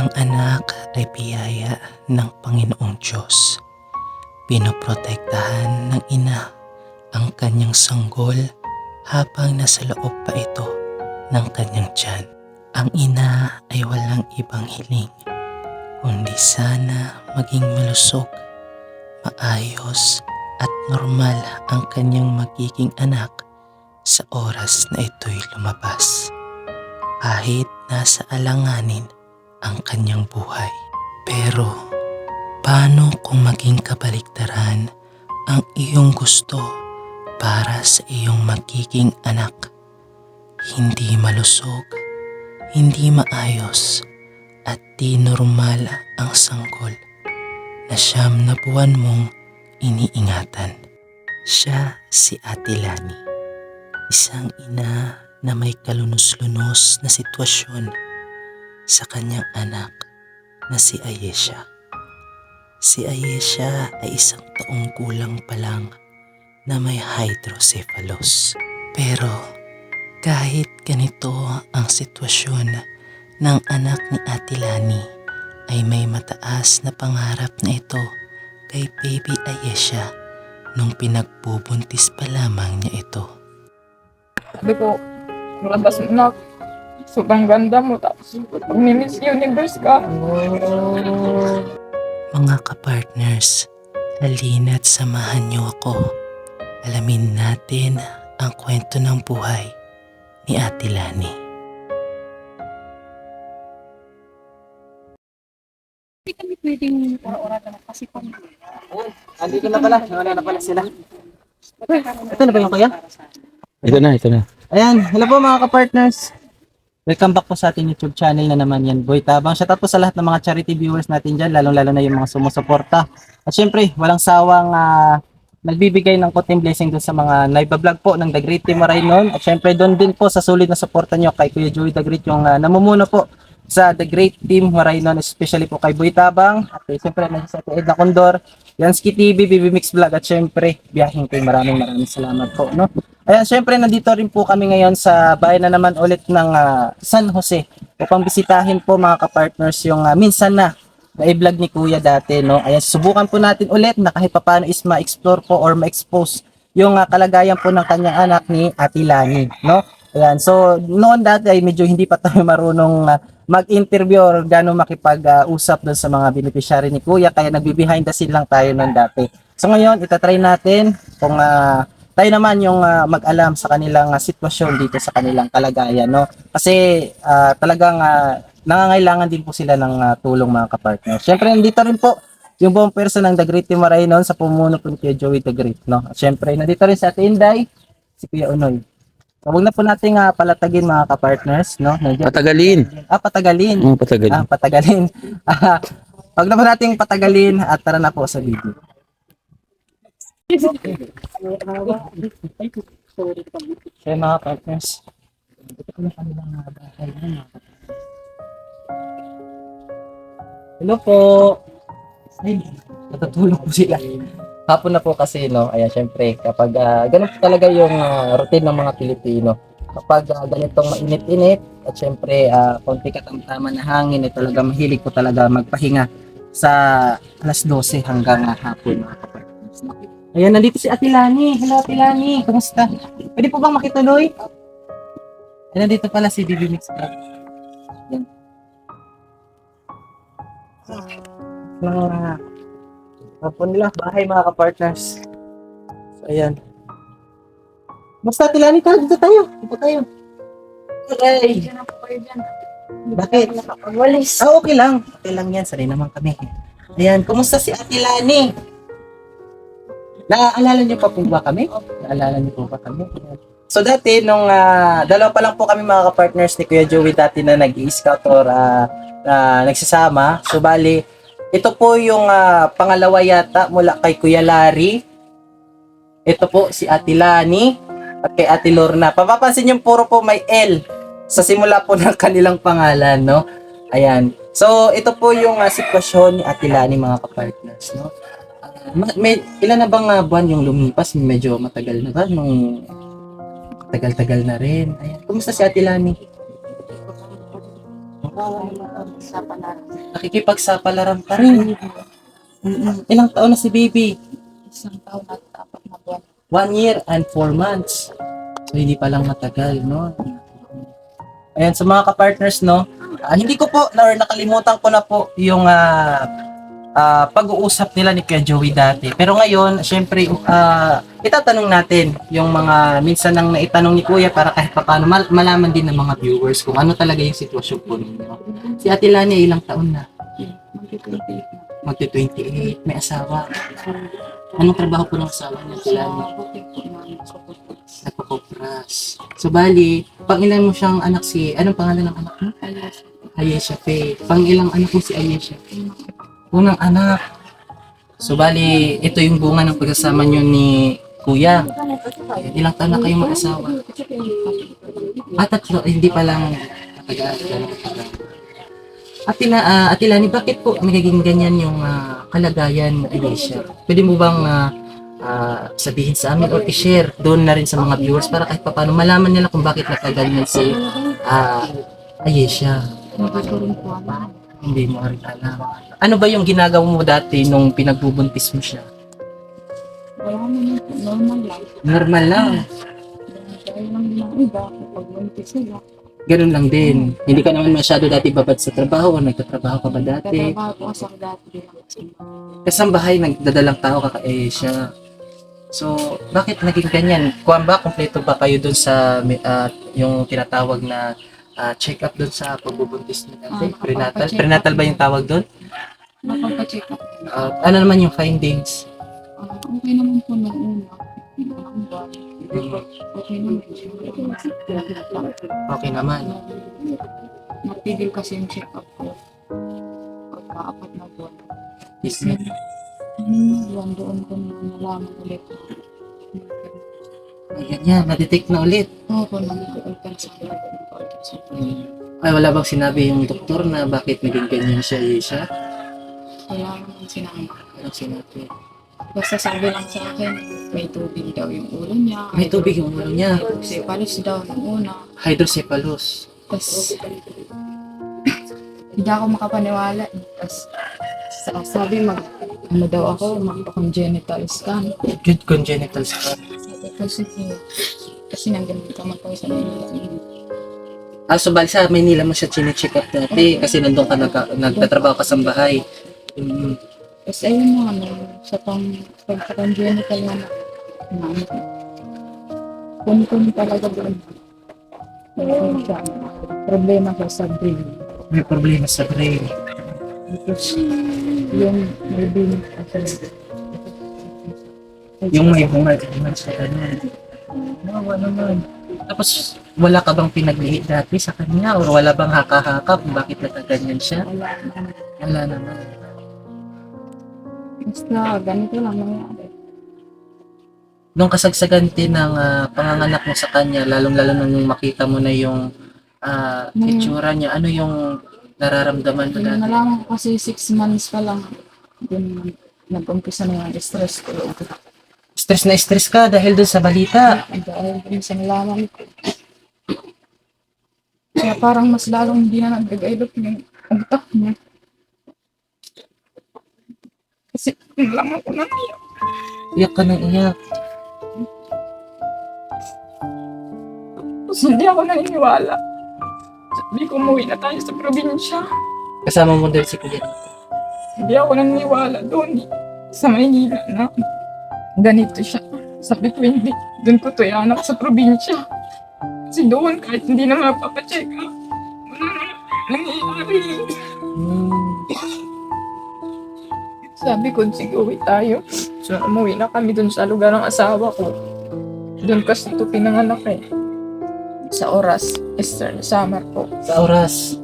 Ang anak ay biyaya ng Panginoong Diyos. Pinoprotektahan ng ina ang kanyang sanggol habang nasa loob pa ito ng kanyang tiyan. Ang ina ay walang ibang hiling, kundi sana maging malusog, maayos at normal ang kanyang magiging anak sa oras na ito'y lumabas. Kahit nasa alanganin ang kanyang buhay. Pero paano kung maging kabaliktaran ang iyong gusto para sa iyong magiging anak? Hindi malusog, hindi maayos, at di normal ang sanggol na siyam na buwan mong iniingatan. Siya si Ate Lani, isang ina na may kalunos-lunos na sitwasyon sa kanyang anak na si Ayesha. Si Ayesha ay isang taong kulang pa lang na may hydrocephalus. Pero kahit ganito ang sitwasyon ng anak ni Ate Lani ay may mataas na pangarap na ito kay baby Ayesha nung pinagbubuntis pa lamang niya ito. Sabi ko, mo na. Sobrang ganda mo. Tapos, pag Miss Universe ka. Mga kapartners, halina't samahan niyo ako. Alamin natin ang kwento ng buhay ni Ate Lani. Hindi kami pwedeng ora-ora na kasi pang Andito na pala, wala na pala sila. Ito na ba yung kuya? Ito na, ito na. Ayan, hello po mga ka-partners. Welcome back po sa ating YouTube channel na naman yan, Boy Tabang. Shout out po sa lahat ng mga charity viewers natin dyan, lalong-lalo na yung mga sumusuporta. At syempre, walang sawang ah, nagbibigay ng konting blessing doon sa mga naibablog po ng The Great Team Marainon. At syempre, doon din po sa sulit na suporta nyo kay Kuya Joey The Great, yung ah, namumuno po sa The Great Team Marainon, especially po kay Boy Tabang. At eh, syempre, nandiyan sa Edna Condor, Yansky TV, BB Mix Vlog, at syempre, biyahing kay maraming maraming salamat po. No? Ayan, syempre nandito rin po kami ngayon sa bayan na naman ulit ng ah, San Jose upang bisitahin po mga kapartners yung ah, minsan na na i-vlog ni Kuya dati, no? Ayan, subukan po natin ulit na kahit paano is ma-explore po or ma-expose yung ah, kalagayan po ng kanyang anak ni Ate Lani, no? Ayan, so noon dati ay medyo hindi pa tayo marunong ah, mag-interview or gano'ng makipag-usap doon sa mga beneficiary ni Kuya kaya nagbi-behind the scene lang tayo noon dati. So ngayon, itatry natin kung ah, tayo naman yung ah, mag-alam sa kanilang ah, sitwasyon dito sa kanilang kalagayan, no? Kasi ah, talagang ah, nangangailangan din po sila ng ah, tulong mga kapartner. Siyempre, nandito rin po yung buong person ng The Great Team Marainon sa pumuno po ni Joey The Great, no? At syempre, nandito rin sa Ate Inday, si Kuya Unoy. So, huwag na po nating ah, palatagin mga kapartners, no? Nandiyan- Patagalin. Ah, patagalin. Oh, patagalin. Ah, patagalin. Ah, Wag na po nating patagalin at tara na po sa video. Okay mga partners. Ito po yung kanilang mga bahay na mga partners. Hello po. Ay, natutulog po sila. Hapon na po kasi, no? Ayan, syempre, kapag ah, ganun talaga yung ah, routine ng mga Pilipino. Kapag ah, ganitong mainit-init, at syempre, ah, konti katamtaman na hangin, eh, talaga mahilig po talaga magpahinga sa alas 12 hanggang ah, hapon? Ayan, nandito si Ate Lani. Hello, Ate Lani. Kumusta? Pwede po bang makituloy? Ayan, nandito pala si Bibi Mix Vlog. Ayan. Mga hapon nila, bahay mga kapartners. So, ayan. Basta Ate Lani, tara dito tayo. Dito tayo. Hey. Diyan kayo dyan. Bakit? Nakapagwalis. Ah, okay lang. Okay lang yan. Sanay naman kami. Ayan, kumusta si Ate Lani? Naaalala niyo pa po ba kami? Naalala niyo po ba kami? So dati, nung ah, dalawa pa lang po kami mga ka-partners ni Kuya Joey dati na nag-i-scout or ah, ah, nagsasama. So bali, ito po yung ah, pangalawa yata mula kay Kuya Larry. Ito po si Ate Lani at kay Ate Lorna. Papapansin niyo puro po may L sa simula po ng kanilang pangalan, no? Ayan. So, ito po yung ah, sitwasyon ni Ate Lani, mga kapartners, no? Ma- may, ilan na bang ah, buwan yung lumipas? Medyo matagal na ba? Nung tagal-tagal na rin. Ayan. Kumusta si Ate Lani? Nakikipagsapalaran pa rin. Mm-mm. Ilang taon na si baby? Isang taon at apat na buwan. One year and four months. So, hindi pa lang matagal, no? Ayan, sa mga ka-partners, no? ah, hindi ko po, or nakalimutan ko na po yung ah, ah, pag-uusap nila ni Kuya Joey dati. Pero ngayon, syempre, ah, itatanong natin yung mga minsan nang naitanong ni Kuya para kahit pa paano mal- malaman din ng mga viewers kung ano talaga yung sitwasyon po ninyo. Si Ate Lani, ilang taon na? Magti-28 na. Magti-28, may asawa. Anong trabaho po ng asawa niya, Ate Lani? Nagpapopras. So, bali, pang ilan mo siyang anak si, anong pangalan ng anak mo? Ayesha Faye. Pang ilang anak mo si Ayesha? Unang anak. So, bali, ito yung bunga ng pagsasama niyo ni Kuya. Ilang taon na kayo mag-asawa? Ah, tatlo. Hindi pa lang. Ate, na, ah, Ate Lani, bakit po nagiging ganyan yung ah, kalagayan ni Ayesha? Pwede mo bang ah, ah, sabihin sa amin or i-share doon na rin sa mga viewers para kahit pa paano malaman nila kung bakit nagkaganyan si? Hindi ko rin po alam. Hindi mo rin alam. Ano ba yung ginagawa mo dati nung pinagbubuntis mo siya? Normal lang. Normal lang. Dahil lang ang iba kapag buntis sila. Ganun lang din. Hindi ka naman masyado dati babad sa trabaho o nagtatrabaho ka ba dati? Tatrabaho po ako dati bilang asin. Kasambahay, nagdadalang tao ka ka eh siya. So, bakit naging ganyan? Kuwan ba, kompleto ba kayo dun sa ah, yung tinatawag na ah, check-up dun sa pagbubuntis niyo dati? Ah, Prenatal? Prenatal up. ba yung tawag dun? Napagpa-check up. Ah, ano naman yung findings? Ah, okay naman po nung una. Okay naman. Okay naman. Natigil kasi yung check up ko. Pagka-apat na buwan. Is, buwan doon ko na nalaman ulit. Ayan yan, na-detect na ulit. Oo po, nang ultrasound. Ultrasound. Ay, wala bang sinabi yung doktor na bakit naging ganyan siya, Yesha? Kaya naman sinabi. Anong sinabi? Basta sabi lang sa akin, may tubig daw yung ulo niya. May tubig yung ulo niya. Hydrocephalus daw nung una. Hydrocephalus. Tapos, hindi ako makapaniwala. eh. Tapos, sa- sabi mag, ano daw ako, magpa-congenital scan. Good congenital scar. Ko, sige. Kasi nandun ka po sa Manila. Ah, so bali sa Maynila mo siya chine-check up dati kasi nandun ka nagka, nagtatrabaho ka sa bahay. Mm, Tapos ayun na, ano, sa pang pagka-congenital na na Kun-kun talaga doon. Ayun siya. Problema siya sa brain. may problema sa brain. Tapos, yung may brain kasi. Yung may bunga, bunga sa kanya. Nawa naman. Tapos, wala ka bang pinagliit dati sa kanya? Or wala bang haka-haka kung bakit nagkaganyan siya? Wala naman. Wala naman. Basta ganito lang nangyari. Nung kasagsagan din ng ah, panganganak mo sa kanya, lalong-lalo na nung makita mo na yung ah, Hmm. itsura niya, ano yung nararamdaman mo dati? ko kasi six months pa lang, dun nag-umpisa na yung stress ko. Stress na stress ka dahil dun sa balita. Dahil dun sa nalaman ko. Kaya parang mas lalong hindi na nag-develop yung utak niya. Kasi nalaman ko na niya. Iyak ka nang iyak. Tapos hindi ako naniniwala. Sabi ko, umuwi na tayo sa probinsya. Kasama mo din si Kuya. Hindi ako naniniwala doon sa Maynila na ganito siya. Sabi ko hindi, doon ko to anak sa probinsya. Kasi doon kahit hindi na mapapacheck up, wala na nangyayari. Sabi ko, sige uwi tayo. So umuwi na kami doon sa lugar ng asawa ko. Doon kasi ito pinanganak eh. Sa oras, Eastern Summer po. Sa oras.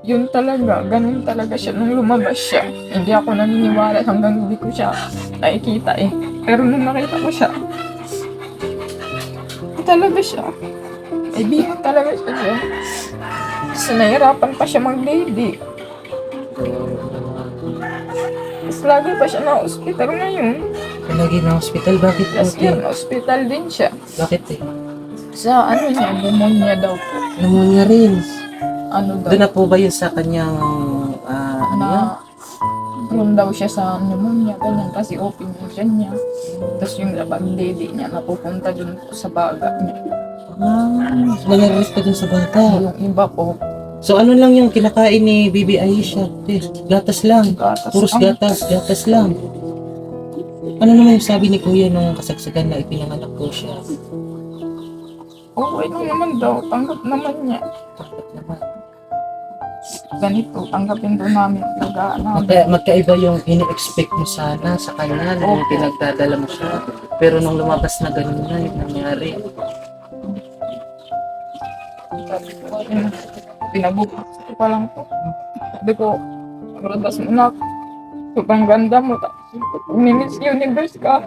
Yun talaga, ganun talaga siya nung lumabas siya. Hindi ako naniniwala hanggang hindi ko siya nakikita eh. Pero nung nakita ko siya, talaga siya. May bihag talaga siya siya. Kasi nahirapan pa siya mag-baby. Tapos lagi pa siya na hospital ngayon. Lagi na hospital. Bakit Last year, na hospital din siya. Bakit eh? Sa ano niya, pneumonia daw po. Pneumonia rin. Ano daw, Doon na po ba yun sa kanyang ah, ano na yan? yun daw siya sa pneumonia, ganyan, kasi open yung tiyan niya. Tapos yung labang dede niya, napupunta dun po sa baga niya. Ah, nag-release ka dun sa bata. Yung iba po, So ano lang yung kinakain ni Bibi Aisha? Eh, gatas lang. gatas. Puros ang- gatas, gatas lang. Ano naman yung sabi ni Kuya nung kasagsagan na ipinanganak ko siya? Okay lang naman daw, tanggap naman niya. Bakit naman? Ganito, tanggapin doon namin alagaan namin. Magka, magkaiba yung ini-expect mo sana sa kanya nung Opo. pinagdadala mo siya. Pero nung lumabas na ganun na yung nangyari. Sabi ko, Pinabukas ko pa lang po. Sabi ko, radas mo na. Sobrang ganda mo. Tapos, Miss Universe ka.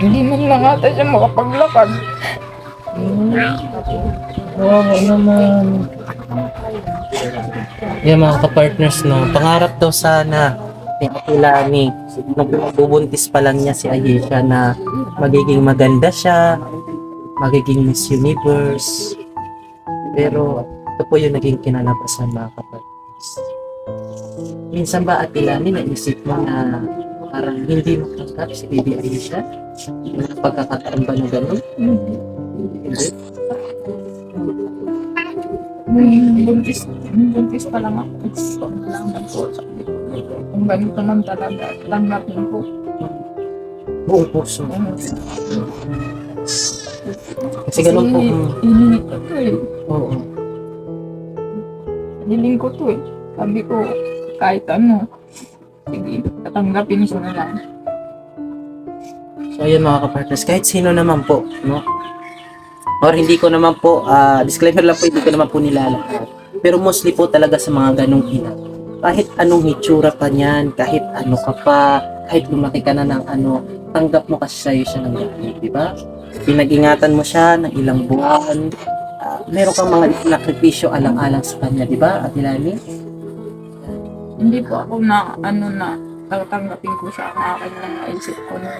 Hindi man lang ata siya makapaglakad. Wow, naman. Yan mga kapartners, no? Pangarap daw sana ni Ate Lani, nung bubuntis pa lang niya si Ayesha na magiging maganda siya, magiging Miss Universe. Pero ito po yung naging kinalabasan mga kapartners. Minsan ba Ate Lani, naisip mo na parang hindi mo tanggap si Baby Ayesha? May pagkakataon ba na gano'n? Hindi. Nung buntis, buntis pa lang ako. Sabi ko, kung ganito man talaga, tanggapin ko. Buong puso. Kasi ganun po. Hiningi ko to eh. Oo. Hiling ko to eh. Sabi ko, kahit ano, sige, tatanggapin ko na lang. So ayun mga kapartners, kahit sino naman po, no? Or hindi ko naman po, ah, disclaimer lang po, hindi ko naman po nilalakad. Pero mostly po talaga sa mga ganong ina. Kahit anong hitsura pa niyan, kahit ano ka pa, kahit lumaki ka na ng ano, tanggap mo kasi sa'yo siya ng gamit, di ba? Pinag-ingatan mo siya ng ilang buwan, ah, meron kang mga nakripisyo alang-alang sa kanya, di ba, Ate Lani? Hindi po ako na, ano na, tatanggapin ko siya ang akin lang naisip ko na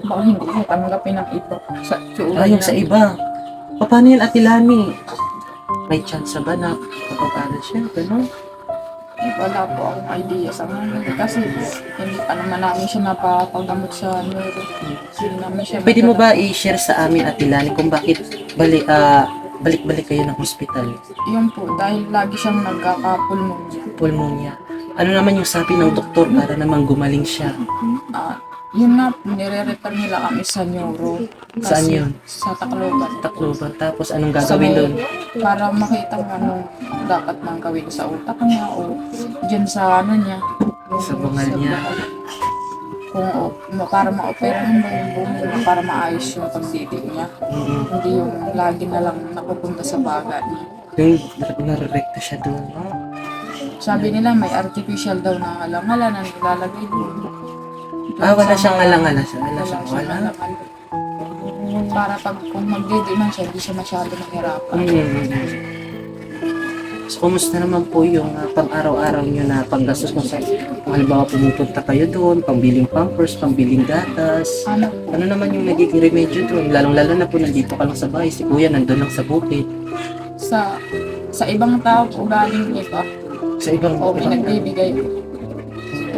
baka hindi ko tanggapin ng iba sa tsura Ayun niya. sa iba. Pa- Paano yan, Ate Lani? May chance ba na kapag-aral siya? Ganun? Wala po akong idea sa ngayon. Kasi hindi pa naman namin siya napapagamot sa neuro. Hindi namin siya Pwede mo ba i-share sa amin, Ate Lani, kung bakit bali, ah, balik-balik kayo ng hospital? Yun po, dahil lagi siyang nagkakapulmonya. Pulmonya. Ano naman yung sabi ng doktor para naman gumaling siya? Ah, yun na, nire-refer nila kami sa neuro. Kasi Saan yun? Sa Tacloban. Tacloban. Tapos anong gagawin doon? Para makita kung anong dapat nang gawin sa utak niya o dyan sa ano niya. yung- Sa bungal niya. bungal. Kung o- ma- para ma-operahan ba yung bungal niya, para maayos yung pagdidi niya. Mm, Hindi yung lagi na lang napupunta sa baga niya. Yung narerekta siya doon. no? Sabi nila may artificial daw na halangala na nilalagay doon. Ah, wala siyang alangala. Wala Wala siyang wala. halangala. Para pag kung magdidi man siya, hindi siya masyado mahirapan. Mm. So, kumusta naman po yung ah, pang-araw-araw nyo na panggastos mo sa kung halimbawa pumupunta kayo doon, pambiling pampers, pambiling gatas, Ano po? ano naman yung nagiging remedyo doon? Lalong-lalo na po nandito ka lang sa bahay, si kuya nandun lang sa bukid. Sa sa ibang tao po galing iba, Sa ibang o pinagbibigay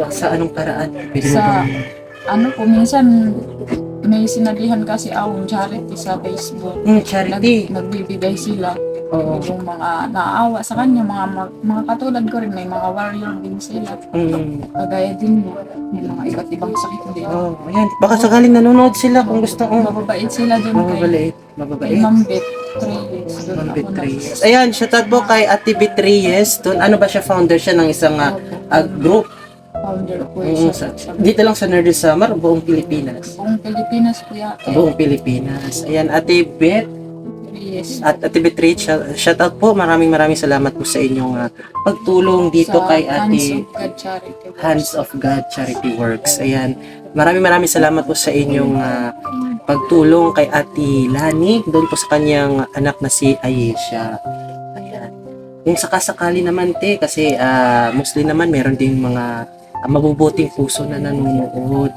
sa anong paraan? Pwede mo Sa- bang Ano po, minsan may sinabihan kasi akong charity sa Facebook. mm, charity? Nag, nagbibigay sila. Oo. Yung mga naawa sa kanya, mga, mga, mga katulad ko rin, may mga warrior din sila. Mm. Kagaya din mo, may mga iba't ibang sakit din. Oh, ayan. Baka sakaling nanonood sila kung gusto ko. Mababait sila doon kay, Mababait. kay Mababait. Ma'am Beth Reyes. Doon Reyes. Ayan, shoutout po kay Ate Reyes. Doon, ano ba siya? Founder siya ng isang ah, ah, group. founder po Mm, sa, dito lang sa Nerdle Summer, buong Pilipinas. Buong Pilipinas po yata. Buong Pilipinas. Ayan, Ate Beth Reyes. at Ate Reyes, shout- shoutout po. Maraming maraming salamat po sa inyong ah, pagtulong dito sa kay Hands Ate of God Charity. Hands of God Charity Works. Ayan. Maraming maraming salamat po sa inyong ah, pagtulong kay Ate Lani doon po sa kanyang anak na si Ayesha. Ayan. Kung sakasakali naman te kasi ah, mostly naman meron ding mga ah, mabubuting puso na nanonood,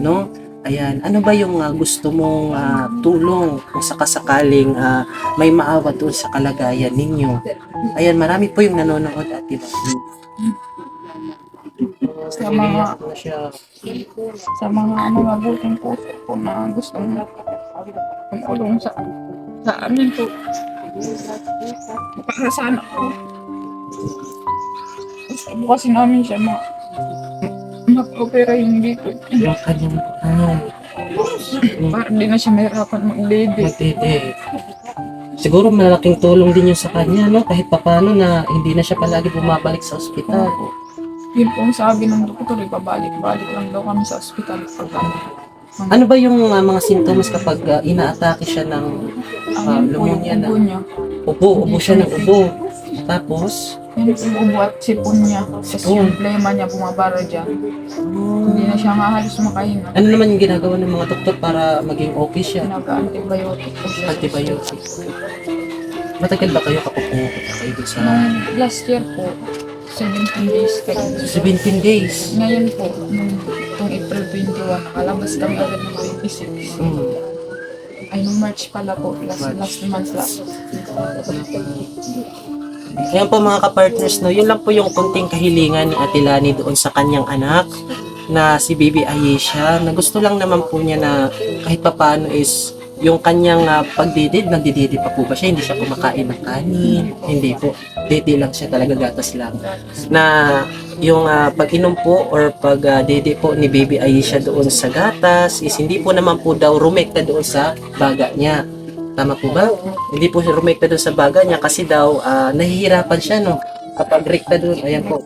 no? Ayan, ano ba yung ah, gusto mong ah, tulong kung sakasakaling ah, may maawa doon sa kalagayan ninyo? Ayan, marami po yung nanonood at iba. Sa mga, Ano sa mga mabuting puso po na gusto mo tumulong sa, sa amin po. Para sa anak ko. Gusto po kasi namin siya ma mag-opera yung dito. Ano, Para di na siya mahirapan. Matete. Siguro malaking tulong din yun sa kanya, no? Kahit papano na hindi na siya palagi bumabalik sa ospital. Yun po ang sabi ng doktor, ibabalik-balik lang daw kami sa ospital pag ano. Ba yung uh, mga sintomas kapag uh, inaatake siya ng yun po yung pneumonia na? ubo niya. ubo? Ubo siya ng ubo. Tapos, Yun po yung ubo at sipon niya. Tapos yung plema niya bumabara dyan. Hindi na siya nga halos makahinga. ano naman yung ginagawa ng mga doktor para maging okay siya? Nag-antibiotic po siya. Antibiotic. Matagal ba kayo kapag pumupunta kayo doon sa Nung last year po, 17 days kayo. 17 days? Ngayon po, itong April 21, nakalabas kami agad ng 26. Mm. Ay, nung March pala po, last, March. last month last. Ayan po mga kapartners, no, yun lang po yung kunting kahilingan ni Ate Lani doon sa kanyang anak na si Baby Ayesha na gusto lang naman po niya na kahit papaano is yung kanyang uh, pagdidid, nagdididi pa po ba siya? Hindi siya kumakain ng kanin. Hindi po. Didi lang siya talaga, gatas lang. Na yung uh, pag-inom po or pag uh, po ni Baby Ayesha doon sa gatas is hindi po naman po daw rumekta doon sa baga niya. Tama po ba? Hindi po siya rumekta doon sa baga niya kasi daw ah, nahihirapan siya no kapag rekta doon. Ayan po.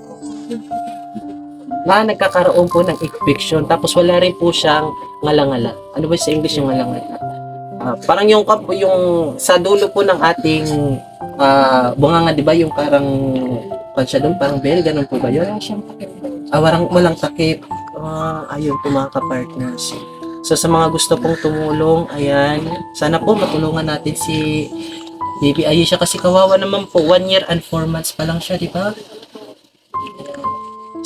Na nagkakaroon po ng infection tapos wala rin po siyang ngalangala. Ano ba sa English yung ngalangala? Ah, parang yung kap yung sa dulo po ng ating ah, bunganga, 'di ba? Yung parang pan siya doon, parang bell, ganun po ba 'yun? Wala siyang takip po. Ah, walang, walang takip. Ah, ayun po mga ka-partners. So sa mga gusto pong tumulong, ayan, sana po matulungan natin si Baby Ayesha kasi kawawa naman po, 1 year and 4 months pa lang siya, di ba?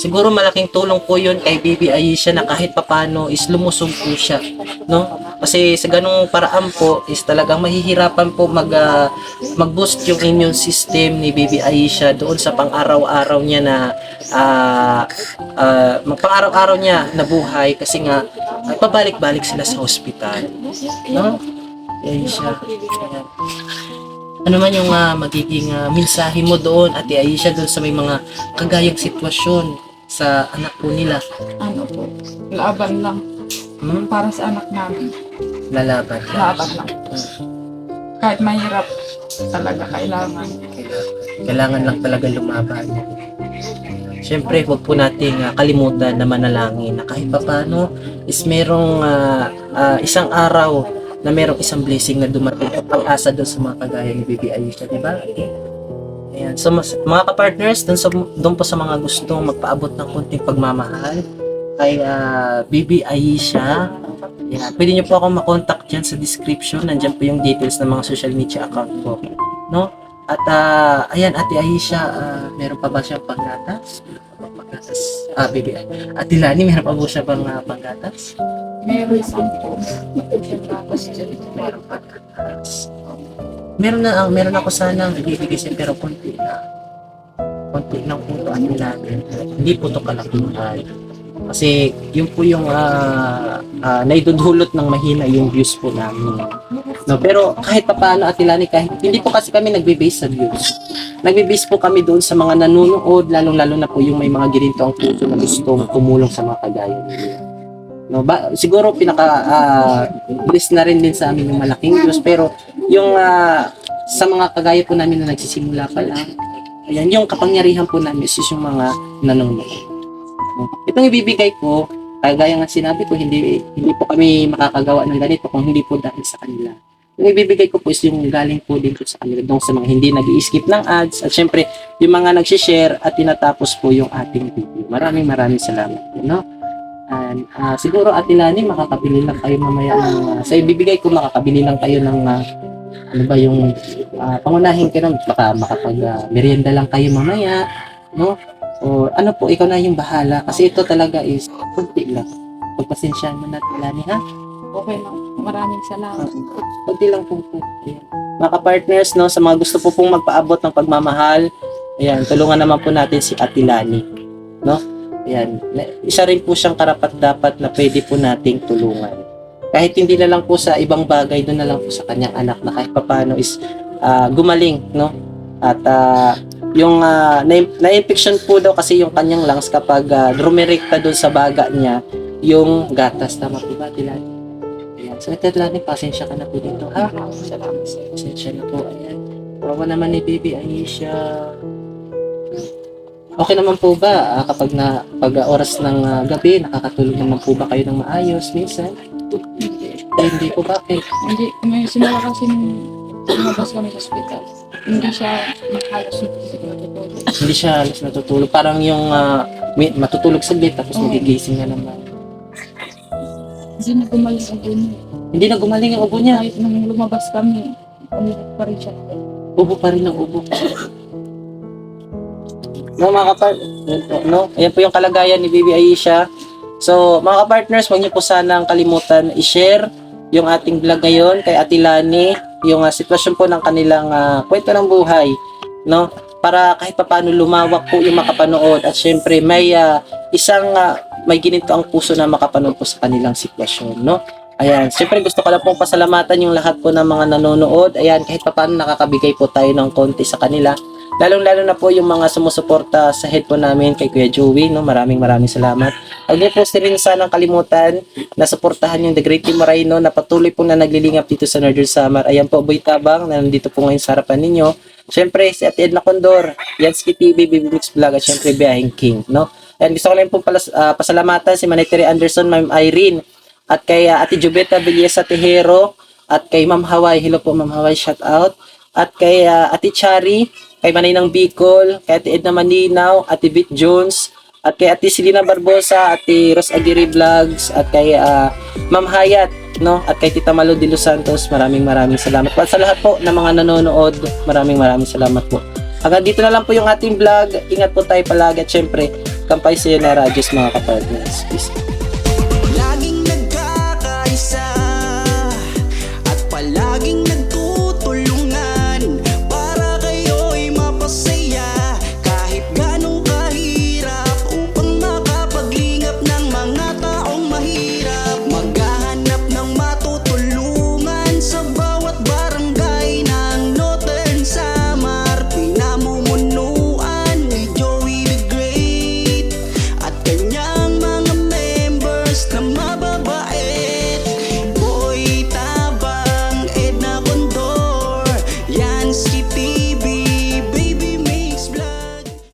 Siguro malaking tulong po yun kay Baby Ayesha na kahit papano is lumusog po siya, no? Kasi sa ganung paraan po is talagang mahihirapan po mag ah, mag-boost yung immune system ni Baby Ayesha doon sa pang-araw-araw niya na ah ah, pang-araw-araw niya na buhay kasi nga ay pabalik-balik sila sa hospital. No? Ayesha. Ayan. Ano man yung ah, magiging ah, mensahe mo doon, Ate Aisha, doon sa may mga kagayang sitwasyon sa anak po nila. Ano po, laban lang. Hmm? Para sa anak namin, Lalaban. laban lang. Kahit mahirap, talaga kailangan. Kailangan lang talaga lumaban. Siyempre, huwag po nating ah, kalimutan na manalangin na kahit papano is merong ah, ah, isang araw na merong isang blessing na dumating at pag-asa doon sa mga kagaya ni Bibi Ayesha, di ba? Ayan. So, mas, mga kapartners, doon, sa, doon po sa mga gustong magpaabot ng konting pagmamahal kay ah, Bibi Ayesha, Ayan. Pwede niyo po akong makontak dyan sa description. Nandyan po yung details ng mga social media account ko. No? At ah, ayan, Ate Aisha, ah, meron pa ba siyang panggatas? Panggatas. Ah, baby. Ate Lani, meron pa po siya bang ah, panggatas? Meron isang po. Meron panggatas. Meron na, ah, meron ako sana ibibigay siya pero konti na. Konti lang po ito Ate Lani. Hindi po ito kalakihan. Kasi yun po yung ah ah, naidudulot ng mahina yung views po namin. No, pero kahit pa paano Ate Lani, kahit hindi po kasi kami nagbe-base sa views. Nagbe-base po kami doon sa mga nanonood, lalong-lalo na po yung may mga gininto ang puso na gustong tumulong sa mga kagaya. No, ba, siguro pinaka ah, bless na rin din sa amin yung malaking views pero yung ah, sa mga kagaya po namin na nagsisimula pa lang, ayan, yung kapangyarihan po namin is yung mga nanonood. Itong ibibigay ko, kagaya nga sinabi ko, hindi hindi po kami makakagawa ng ganito kung hindi po dahil sa kanila. Yung ibibigay ko po is yung galing po din sa kanila, doon sa mga hindi nag skip ng ads, at syempre, yung mga nag-share at tinatapos po yung ating video. Maraming maraming salamat po, no? And, ah, siguro Ate Lani, makakabili lang kayo mamaya ng, ah, sa ibibigay ko, makakabili lang kayo ng, ah, ano ba yung, ah, pangunahin kayo, baka makapag ah, merienda lang kayo mamaya, no? Or ano po, ikaw na yung bahala. Kasi ito talaga is kunti lang. Pagpasensyahan mo natin, Lani, ha? Okay na. Maraming salamat. Kunti lang po po. Ayan. Mga ka-partners, no, sa mga gusto po pong magpaabot ng pagmamahal, ayan, tulungan naman po natin si Ate Lani. No? Ayan. Isa rin po siyang karapat dapat na pwede po nating tulungan. Kahit hindi na lang po sa ibang bagay, doon na lang po sa kanyang anak na kahit papano is ah, gumaling, no? At ah, yung uh, na-infection po daw kasi yung kanyang lungs kapag uh, rumirekta doon sa baga niya yung gatas. Tama po ba, Ate Lani? Ayan. So, Ate Lani, pasensya ka na po dito, ha? Salamat sir. Pasensya na po. Ayan. Kawawa naman ni Baby Aisha. Okay naman po ba ah, kapag na pag ah, oras ng ah, gabi, nakakatulog naman po ba kayo ng maayos minsan? Hindi. Eh, hindi po bakit? Hindi. May simula kasi nung lumabas kami sa hospital. Hindi siya yung natutulog. Hindi siya alas natutulog. Parang yung ah, mi- matutulog saglit tapos Oo. magigising na naman. Hindi na gumaling ang ulo. Hindi na gumaling ang ubo niya. Kahit nung lumabas kami, umilit pa rin siya. Ubo pa rin ang ubo. No, mga kapart, no? Ayan po yung kalagayan ni Baby Aisha. So, mga ka-partners, huwag niyo po sanang kalimutan i-share yung ating vlog ngayon kay Ate Lani, yung ah, sitwasyon po ng kanilang ah, kwento ng buhay, no? Para kahit papaano lumawak po yung makapanood at syempre may ah, isang ah, may gininto ang puso na makapanood po sa kanilang sitwasyon, no? Ayan, syempre gusto ko lang pong pasalamatan yung lahat po ng mga nanonood. Ayan, kahit papaano nakakabigay po tayo ng konti sa kanila. Lalong-lalo na po yung mga sumusuporta sa head po namin kay Kuya Joey, no? Maraming maraming salamat. Huwag niyo po rin sanang kalimutan na suportahan yung The Great Team Moreno na patuloy po na naglilingap dito sa Northern Summer. Ayan po, Boy Tabang, na nandito po ngayon sa harapan ninyo. Siyempre, si Ate Edna Condor, Yansky TV, Baby Mix Vlog, at siyempre, Biyahing King, no? And gusto ko lang po palas, ah, pasalamatan si Manay Terry Anderson, Ma'am Irene, at kay ah, Ate Jubeta Villesa Tejero, at kay Ma'am Hawaii, hello po Ma'am Hawaii, shout out. At kay ah, Ate Chari, kay Manay ng Bicol, kay Ate Edna Maninaw, Ate Bit Jones, at kay Ate Selena Barbosa, Ate Ros Aguirre Vlogs, at kay ah, Ma'am Hayat, no? At kay Tita Malo de Los Santos, maraming maraming salamat. At sa lahat po ng mga nanonood, maraming maraming salamat po. Hanggang dito na lang po yung ating vlog. Ingat po tayo palagi at syempre, kampay sa na Radios mga kapartners. Peace.